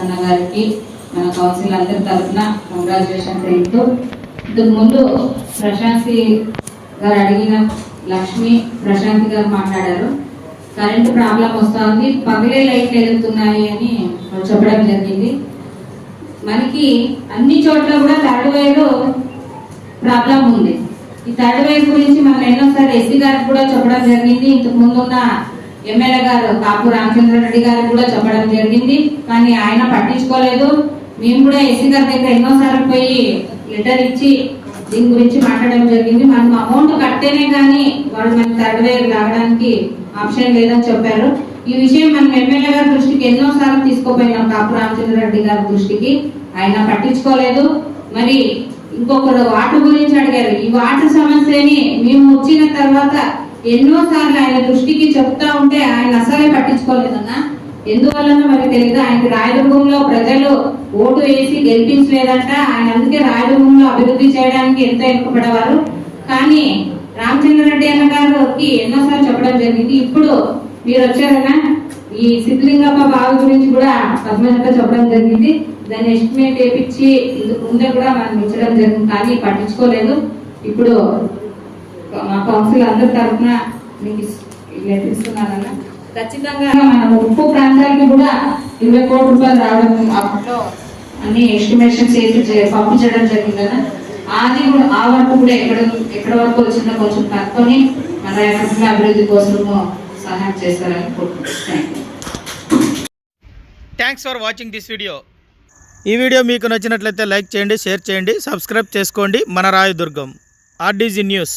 అన్న గారికి మన కౌన్సిల్ అందరి తరఫున కంగ్రాచులేషన్ తెలుపుతూ ఇంతకు ముందు ప్రశాంతి గారు అడిగిన లక్ష్మి ప్రశాంతి గారు మాట్లాడారు. కరెంటు ప్రాబ్లం వస్తుంది పగలే లైట్లు వెలుగుతున్నాయి అని చెప్పడం జరిగింది. మనకి అన్ని చోట్ల కూడా థర్డ్ వేవ్ ప్రాబ్లం ఉంది. ఈ థర్డ్ వేవ్ గురించి మనం ఎన్నోసారి ఎస్సీ గారికి కూడా చెప్పడం జరిగింది. ఇంతకు ముందున్న ఎమ్మెల్యే గారు కాపు రామచంద్రారెడ్డి గారు కూడా చెప్పడం జరిగింది. కానీ ఆయన పట్టించుకోలేదు. మేము కూడా ఎస్సీ గారి దగ్గర ఎన్నోసార్లు పోయి లెటర్ ఇచ్చి దీని గురించి మాట్లాడడం జరిగింది. మనం అమౌంట్ కట్టేనే కానీ వాళ్ళు మన థర్డ్ వేవ్ రావడానికి ఆప్షన్ లేదని చెప్పారు. ఈ విషయం మనం ఎమ్మెల్యే గారి దృష్టికి ఎన్నో సార్లు కాపు రామచంద్రారెడ్డి గారి దృష్టికి. ఆయన పట్టించుకోలేదు. మరి ఇంకొకరు వాటర్ గురించి అడిగారు. ఈ వాటర్ సమస్యని మేము వచ్చిన తర్వాత ఎన్నో సార్లు ఆయన దృష్టికి చెప్తా ఉంటే ఆయన అసలే పట్టించుకోలేదన్నా ఎందువలన మరి తెలియదు ఆయనకి రాయదుర్గంలో ప్రజలు ఓటు వేసి గెలిపించలేదంట. ఆయన అందుకే రాయదుర్గంలో అభివృద్ధి చేయడానికి ఎంతో వెనుకబడేవారు కానీ రామచంద్రరెడ్డి అన్న గారికి ఎన్నోసార్లు చెప్పడం జరిగింది. ఇప్పుడు మీరు వచ్చారనా? ఈ సిద్ధలింగప్ప బావి గురించి కూడా పద్మజతో చెప్పడం జరిగింది. దాన్ని ఎస్టిమేట్ వేపించి ఇందుకు ముందే కూడా మనం ఇచ్చడం జరిగింది. కానీ పట్టించుకోలేదు. ఇప్పుడు కౌన్సిల్ అందరి తరఫున మీకు ఇస్- ఖచ్చితంగా మన ఉప్పు ప్రాంతాలకి కూడా ఇరవై కోట్ల రూపాయలు రావడం అప్పట్లో అన్ని ఎస్టిమేషన్ చేసి పంపించడం జరిగింది కదా? అది కూడా ఆ వరకు కూడా ఎక్కడ ఎక్కడ వరకు వచ్చిందో కొంచెం కనుక్కొని మన రాయకట్ల అభివృద్ధి కోసము సహాయం చేస్తారని కోరుకుంటున్నాను. Thanks for watching this video ఈ వీడియో మీకు నచ్చినట్లయితే లైక్ చేయండి షేర్ చేయండి సబ్స్క్రైబ్ చేసుకోండి. మన రాయదుర్గం ఆర్డీజీ న్యూస్.